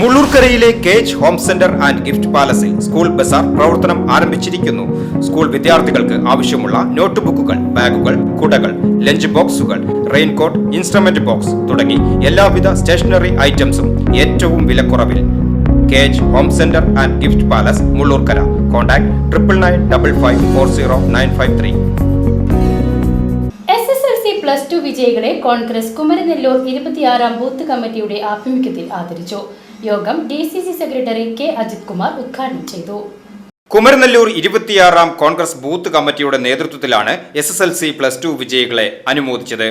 മുള്ളൂർക്കരയിലെ cage home centre and gift പാലസിൽ school ബസാർ പ്രവർത്തനം ആരംഭിച്ചിരിക്കുന്നു. സ്കൂൾ വിദ്യാർത്ഥികൾക്ക് ആവശ്യമുള്ള നോട്ട് ബുക്കുകൾ ബാഗുകൾ കുടകൾ ലഞ്ച് ബോക്സുകൾ റെയിൻകോട്ട് ഇൻസ്ട്രുമെന്റ് ബോക്സ് തുടങ്ങി എല്ലാവിധ സ്റ്റേഷനറി ഐറ്റംസും ഏറ്റവും വിലക്കുറവിൽ. Cage home centre and gift palace Mullurkara. Contact triple nine double five four zero nine five three. Plus two വിജയികളെ കോൺഗ്രസ് കുമരനെല്ലൂർ ഇരുപത്തിയാറാം ബൂത്ത് കമ്മിറ്റിയുടെ ആഭിമുഖ്യത്തിൽ ആദരിച്ചു. യോഗം D C C secretary K Ajith Kumar ഉദ്ഘാടനം ചെയ്തു. കുമരനെല്ലൂർ ഇരുപത്തിയാറാം കോൺഗ്രസ് ബൂത്ത് കമ്മിറ്റിയുടെ നേതൃത്വത്തിലാണ് S S L C plus two വിജയികളെ അനുമോദിച്ചത്.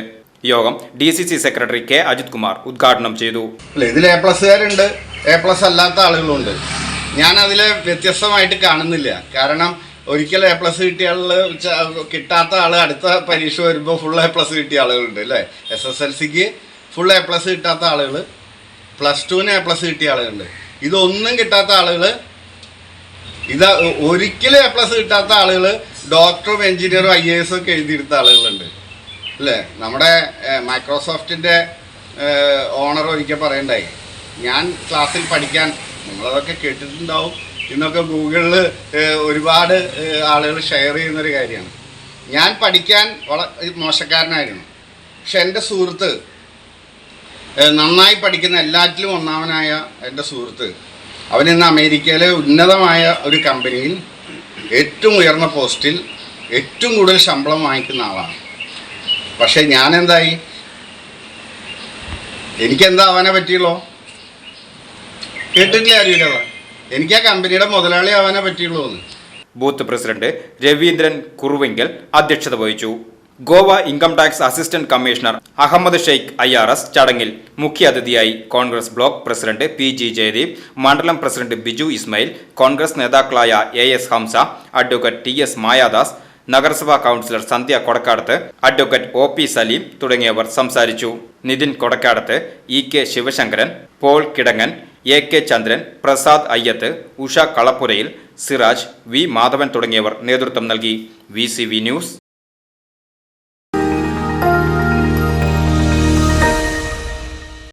യോഗം D C C secretary K Ajith Kumar ഉദ്ഘാടനം ചെയ്തു. അല്ല ഇതിൽ എ പ്ലസ്സുകാരുണ്ട് എ പ്ലസ് അല്ലാത്ത ആളുകളുണ്ട്. ഞാൻ അതിലെ വ്യത്യസ്തമായിട്ട് കാണുന്നില്ല. കാരണം ഒരിക്കൽ എ പ്ലസ് കിട്ടിയ ആൾ കിട്ടാത്ത ആൾ അടുത്ത പരീക്ഷ വരുമ്പോൾ ഫുൾ എ പ്ലസ് കിട്ടിയ ആളുകളുണ്ട് അല്ലേ? എസ് എസ് എൽ സിക്ക് ഫുൾ എ പ്ലസ് കിട്ടാത്ത ആളുകൾ പ്ലസ് ടുവിന് എ പ്ലസ് കിട്ടിയ ആളുകളുണ്ട്. ഇതൊന്നും കിട്ടാത്ത ആളുകൾ ഇത് ഒരിക്കലും എ പ്ലസ് കിട്ടാത്ത ആളുകൾ ഡോക്ടറും എഞ്ചിനീയറും ഐ എ എസ് ഒക്കെ എഴുതിയെടുത്ത ആളുകളുണ്ട്. അല്ലേ? നമ്മുടെ മൈക്രോസോഫ്റ്റിന്റെ ഓണർ ഒരിക്കൽ പറയണ്ടായി ഞാൻ ക്ലാസ്സിൽ പഠിക്കാൻ നിങ്ങളതൊക്കെ കേട്ടിട്ടുണ്ടാവും. ഇന്നൊക്കെ ഗൂഗിളിൽ ഒരുപാട് ആളുകൾ ഷെയർ ചെയ്യുന്നൊരു കാര്യമാണ്. ഞാൻ പഠിക്കാൻ വളരെ മോശക്കാരനായിരുന്നു. പക്ഷെ എന്റെ സുഹൃത്ത് നന്നായി പഠിക്കുന്ന എല്ലാറ്റിലും ഒന്നാമനായ എന്റെ സുഹൃത്ത്. അവൻ ഇന്ന് അമേരിക്കയിലെ ഉന്നതമായ ഒരു കമ്പനിയിൽ ഏറ്റവും ഉയർന്ന പോസ്റ്റിൽ ഏറ്റവും കൂടുതൽ ശമ്പളം വാങ്ങിക്കുന്ന ആളാണ്. പക്ഷേ ഞാൻ എന്തായി എനിക്കെന്താ അവനെ പറ്റിയുള്ളോ? കേട്ടിട്ടില്ല അറിയില്ല എനിക്ക് ആ കമ്പനിയുടെ മുതലാളി അവനെ പറ്റിയുള്ളൂ എന്ന്. ബൂത്ത് പ്രസിഡന്റ് രവീന്ദ്രൻ കുറുവെങ്കൽ അധ്യക്ഷത വഹിച്ചു. Goa income tax assistant commissioner Ahammed Sheikh I R S ചടങ്ങിൽ മുഖ്യാതിഥിയായി Congress block president P G Jayadeep മണ്ഡലം പ്രസിഡന്റ് ബിജു ഇസ്മയിൽ കോൺഗ്രസ് നേതാക്കളായ A S Hamza advocate T S Mayadas നഗരസഭാ councillor Sandhya Kodakkadath advocate O P Saleem തുടങ്ങിയവർ സംസാരിച്ചു. Nithin Kodakkadath E K Sivasankaran Paul Kidangan A K Chandran Prasad Ayyath Usha Kalappurayil Siraj V Madhavan തുടങ്ങിയവർ നേതൃത്വം നൽകി. V news.